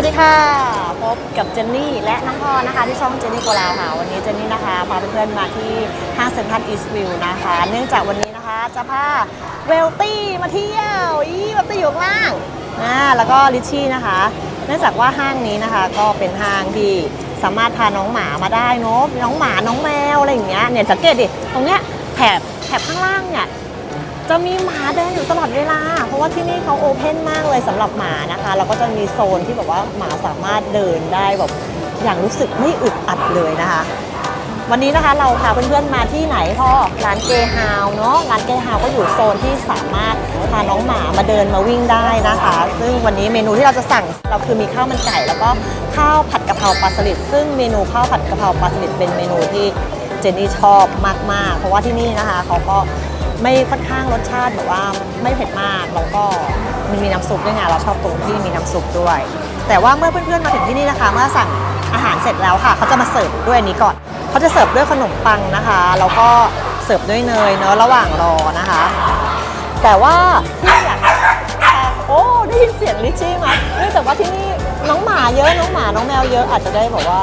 วัสดีค่ะ พบกับเจนนี่และน้องพรนะคะ ที่ช่องเจนนี่โกลาวค่ะ วันนี้เจนนี่นะคะพาเพื่อนๆมาที่ห้างเซ็นทรัลอีสต์วิวนะคะ เนื่องจากวันนี้นะคะจะพาเวลตี้มาเที่ยวอีเวลตี้อยู่ข้างล่างนะแล้วก็ลิชชี่นะคะ เนื่องจากว่าห้างนี้นะคะก็เป็นห้างที่สามารถพาน้องหมามาได้เนอะน้องหมาน้องแมวอะไรอย่างเงี้ยเนี่ยสังเกตดิตรงเนี้ยแถบแถบข้างล่างเนี่ย จะมีหมาเดินอยู่ตลอดเวลา เพราะว่าที่นี่เขาโอเพนมากเลยสำหรับหมานะคะแล้วก็จะมีโซนที่แบบว่าหมาสามารถเดินได้แบบอย่างรู้สึกไม่อึดอัดเลยนะคะ วันนี้นะคะเราพาเพื่อนๆมาที่ไหนพ่อร้านเกฮาวเนาะร้านเกฮาวก็อยู่โซนที่สามารถพาน้องหมามาเดินมาวิ่งได้นะคะ ซึ่งวันนี้เมนูที่เราจะสั่งเราคือมีข้าวมันไก่ แล้วก็ข้าวผัดกะเพราปลาสลิดซึ่งเมนูข้าวผัดกะเพราปลาสลิดเป็นเมนูที่เจนนี่ชอบมากๆ เพราะว่าที่นี่นะคะเขาก็ ไม่ค่อนข้างรสชาติแบบว่าไม่เผ็ดมากแล้วก็มันมีน้ำซุปด้วยไงเราชอบตรงที่มีน้ำซุปด้วย แต่ว่าเมื่อเพื่อนๆมาถึงที่นี่นะคะ เมื่อสั่งอาหารเสร็จแล้วค่ะเขาจะมาเสิร์ฟด้วยอันนี้ก่อนเขาจะเสิร์ฟด้วยขนมปังนะคะแล้วก็เสิร์ฟด้วยเนยเนอะระหว่างรอนะคะ แต่ว่าที่อยากโอ้ได้ยินเสียงลิชชี่ไหมเนื่องจากว่าที่นี่น้องหมาเยอะน้องหมาน้องแมวเยอะอาจจะได้แบบว่า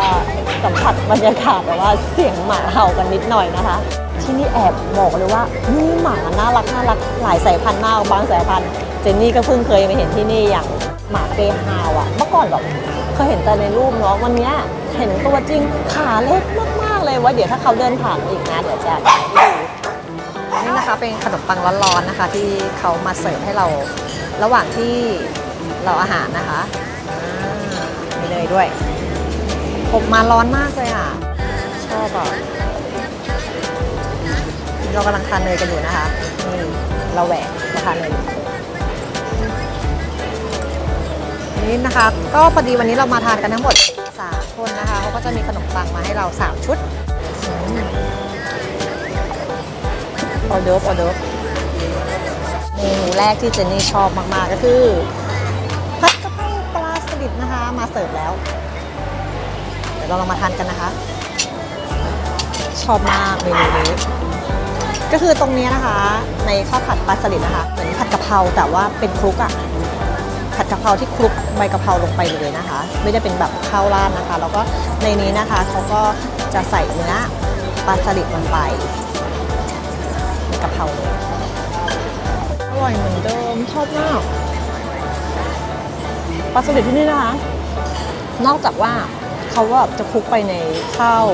สัมผัสบรรยากาศแบบว่าเสียงหมาเห่ากันนิดหน่อยนะคะ ที่นี่แอบบอกเลยว่ามีหมาน่ารักน่ารักหลายสายพันธุ์มากบางสายพันธุ์เจนนี่ก็เพิ่งเคยมาเห็นที่นี่อย่างหมาเกรฮาวอะเมื่อก่อนแบบเคยเห็นแต่ในรูปเนาะวันนี้เห็นตัวจริงขาเล็กมากๆเลยว่าเดี๋ยวถ้าเขาเดินผ่านอีกนะเดี๋ยวจะถ่ายให้ดูนี่นะคะเป็นขนมปังร้อนๆนะคะ ที่เขามาเสิร์ฟให้เราระหว่างที่เราอาหารนะคะมีเลยด้วย ผมมาร้อนมากเลยอะ ชอบอะเรากำลังทานเนยกันอยู่นะคะนี่เราแหวกเราทานเนยนี่นะคะ ก็พอดีวันนี้เรามาทานกันทั้งหมด3คนนะคะเขาก็จะมีขนมปังมาให้เรา3ชุดออเดิร์ฟออเดิร์ฟเมนูแรกที่เจนนี่ชอบมาก ๆ ก็คือผัดกะเพราปลาสลิดนะคะ มาเสิร์ฟแล้ว ดี๋ยวเราลองมาทานกันนะคะ ชอบมากเมนูนี้ก็คือตรงนี้นะคะ ในข้าวผัดปลาสลิดนะคะ เหมือนผัดกะเพราแต่ว่าเป็นคลุกอะผัดกะเพราที่คลุกใบกะเพราลงไปเลยนะคะ ไม่ได้เป็นแบบข้าวราดนะคะ แล้วก็ในนี้นะคะเขาก็จะใส่เนื้อปลาสลิดลงไปในกะเพราเลยอร่อยเหมือนเดิมชอบมากปลาสลิดที่นี่นะคะ นอกจากว่า เขาว่าจะคลุกไปในข้าว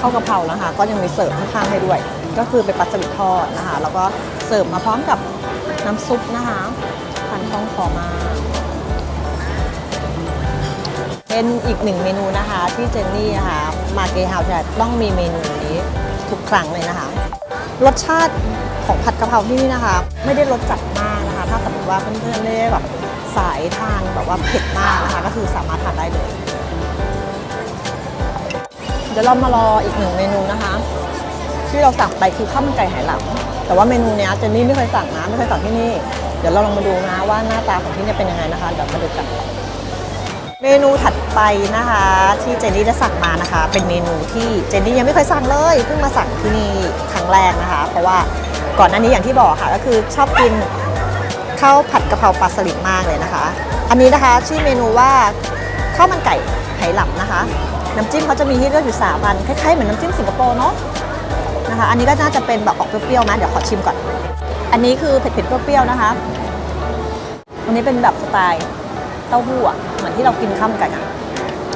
ข้าวกะเพรานะคะ ก็ยังมีเสิร์ฟข้างๆให้ด้วย ก็คือเป็นปลาสลิดทอดนะคะ แล้วก็เสิร์ฟมาพร้อมกับน้ำซุปนะคะทานคล่องคอมา เป็นอีกหนึ่งเมนูนะคะที่เจนนี่นะคะมาเกย์ฮาส์จะต้องมีเมนูนี้ทุกครั้งเลยนะคะ รสชาติของผัดกะเพราที่นี่นะคะ ไม่ได้รสจัดมากนะคะ ถ้าสมมติว่าเพื่อนๆไม่ได้แบบสายทานแบบว่าเผ็ดมากนะคะ ก็คือสามารถทานได้เลย เดี๋ยวเรามารออีกหนึ่งเมนูนะคะ ที่เราสั่งไปคือข้าวมันไก่ไหหลำแต่ว่าเมนูเนี้ยเจนนี่ไม่เคยสั่งนะไม่เคยสั่งที่นี่ เดี๋ยวเราลองมาดูนะว่าหน้าตาของที่นี่เป็นยังไงนะคะเดี๋ยวมาดูกันเมนูถัดไปนะคะ ที่เจนนี่ได้สั่งมานะคะ เป็นเมนูที่เจนนี่ยังไม่เคยสั่งเลยเพิ่งมาสั่งที่นี่ครั้งแรกนะคะ เพราะว่าก่อนหน้านี้อย่างที่บอกค่ะ ก็คือชอบกินข้าวผัดกะเพราปลาสลิดมากเลยนะคะ อันนี้นะคะชื่อเมนูว่าข้าวมันไก่ไหหลำนะคะ น้ำจิ้มเขาจะมีให้เลือกอยู่สามอันคล้ายๆเหมือนน้ำจิ้มสิงคโปร์เนาะนะคะ อันนี้ก็น่าจะเป็นแบบออกเปรี้ยวๆนะเดี๋ยวขอชิมก่อน อันนี้คือเผ็ดๆเปรี้ยวๆนะคะอันนี้เป็นแบบสไตล์เต้าหู้อะเหมือนที่เรากินข้าวมันไก่อะ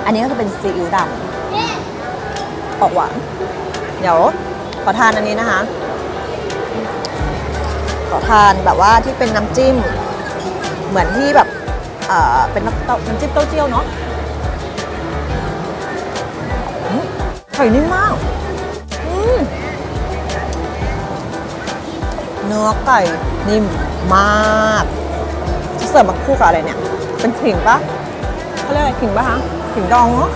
อันนี้ก็คือเป็นซีอิ๊วดำออกหวานเดี๋ยวขอทานอันนี้นะคะ ขอทานแบบว่าที่เป็นน้ำจิ้ม เหมือนที่แบบเอ่อเป็นน้ำเต้าน้ำจิ้มเต้าเจี้ยวเนาะ ไข่นิ่มมากเนื้อไก่นิ่มมากจะเสิร์ฟมาคู่กับอะไรเนี่ย เป็นขิงปะเขาเรียกอะไรขิงปะคะขิงดองเนาะ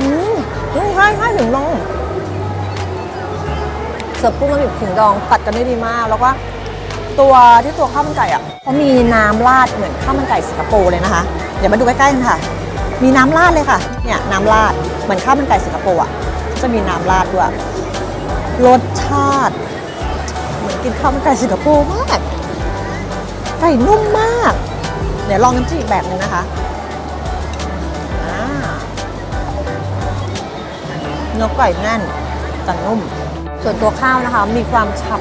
อืมอืมใช่ใช่ขิงดองเสิร์ฟกุ้งมันอยู่ขิงดองตัดกันได้ดีมาก แล้วก็ตัวที่ตัวข้าวมันไก่อะเขามีน้ำราดเหมือนข้าวมันไก่สิงคโปร์เลยนะคะ เดี๋ยวมาดูใกล้ๆกันค่ะ มีน้ำราดเลยค่ะ เนี่ยน้ำราดเหมือนข้าวมันไก่สิงคโปร์อะ จะมีน้ำราดด้วย รสชาติ เหมือนกินข้าวมันไก่สิงคโปร์มาก ไก่นุ่มมาก เดี๋ยวลองน้ำจิ้มอแบบนึงนะคะเนื้อไก่แน่นแต่นุ่ม ส่วนตัวข้าวนะคะมีความฉับ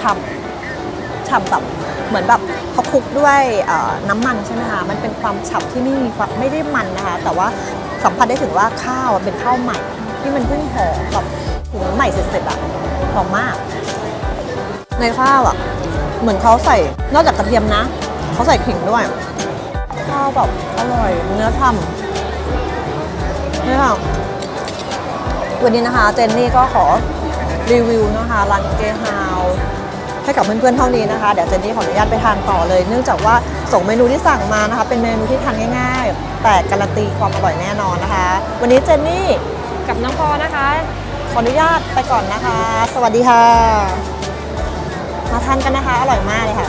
ฉับ ฉ่ำแบบเหมือนแบบเขาคลุกด้วยน้ำมันใช่ไหมคะมันเป็นความฉ่ำที่ไม่มีไม่ได้มันนะคะ แต่ว่าสัมผัสได้ถึงว่าข้าวเป็นข้าวใหม่ที่มันเพิ่งหอมแบบหุงใหม่เสร็จๆอะหอมมาก ในข้าวอะเหมือนเขาใส่นอกจากกระเทียมนะเขาใส่ขิงด้วย ข้าวแบบอร่อยเนื้อฉ่ำนี่ค่ะวันนี้นะคะ เจนนี่ก็ขอรีวิวนะคะร้านเกฮาว ให้กับเพื่อนๆเท่านี้นะคะ เดี๋ยวเจนนี่ขออนุญาตไปทานต่อเลย เนื่องจากว่าส่งเมนูที่สั่งมานะคะ เป็นเมนูที่ทานง่าย ๆ แต่การันตีความอร่อยแน่นอนนะคะ วันนี้เจนนี่กับน้องพอนะคะ ขออนุญาตไปก่อนนะคะ สวัสดีค่ะ มาทานกันนะคะ อร่อยมากเลยค่ะ